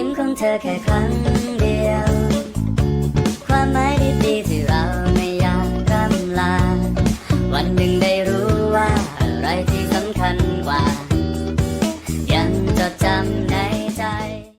ยิ้มของเธอแค่ครั้งเดียว ความหมายดีๆที่เราไม่อยากร่ำลา วันหนึ่งได้รู้ว่าอะไรที่